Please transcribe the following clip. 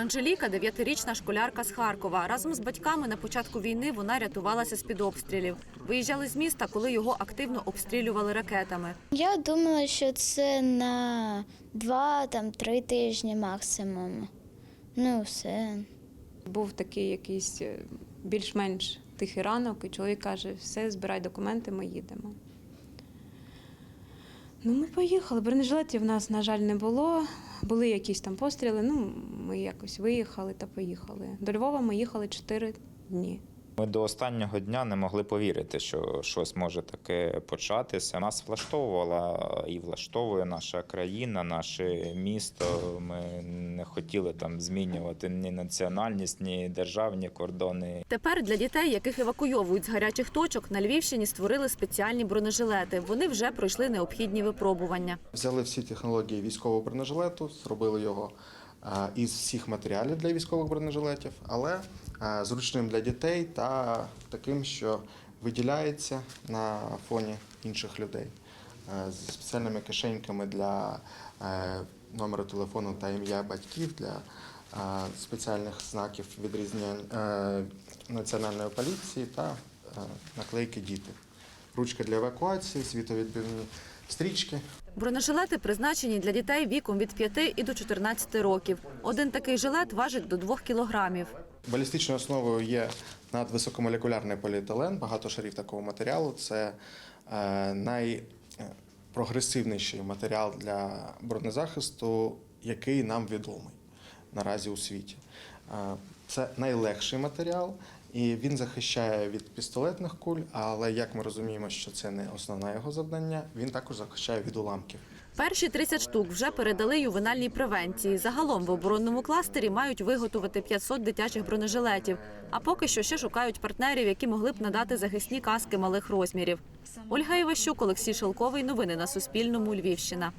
Анжеліка дев'ятирічна школярка з Харкова. Разом з батьками на початку війни вона рятувалася з під обстрілів. Виїжджали з міста, коли його активно обстрілювали ракетами. Я думала, що це на два там три тижні максимум. Ну, все. Був такий якийсь е, більш-менш тихий ранок, і чоловік каже: все, збирай документи, ми їдемо. Ну, ми поїхали. Бронежилетів в нас, на жаль, не було. Були якісь там постріли. Ну, ми якось виїхали та поїхали. До Львова ми їхали чотири дні. Ми до останнього дня не могли повірити, що щось може таке початися. Нас влаштовувала і влаштовує наша країна, наше місто. Ми не хотіли там змінювати ні національність, ні державні кордони. Тепер для дітей, яких евакуйовують з гарячих точок, на Львівщині створили спеціальні бронежилети. Вони вже пройшли необхідні випробування. Взяли всі технології військового бронежилету, зробили його із всіх матеріалів для військових бронежилетів, але зручним для дітей та таким, що виділяється на фоні інших людей. З спеціальними кишеньками для е, номеру телефону та ім'я батьків, для спеціальних знаків відрізнення е, національної поліції та е, наклейки діти. Ручка для евакуації, світовідбивні стрічки. Бронежилети призначені для дітей віком від 5 і до 14 років. Один такий жилет важить до 2 кілограмів. Балістичною основою є надвисокомолекулярний поліетилен, багато шарів такого матеріалу. Це е, найпрогресивніший матеріал для бронезахисту, який нам відомий наразі у світі. Е, Це найлегший матеріал, і він захищає від пістолетних куль, але як ми розуміємо, що це не основне його завдання, він також захищає від уламків. Перші 30 штук вже передали ювенальній превенції. Загалом в оборонному кластері мають виготовити 500 дитячих бронежилетів. А поки що ще шукають партнерів, які могли б надати захисні каски малих розмірів. Ольга Іващук, Олексій Шелковий. Новини на Суспільному. Львівщина.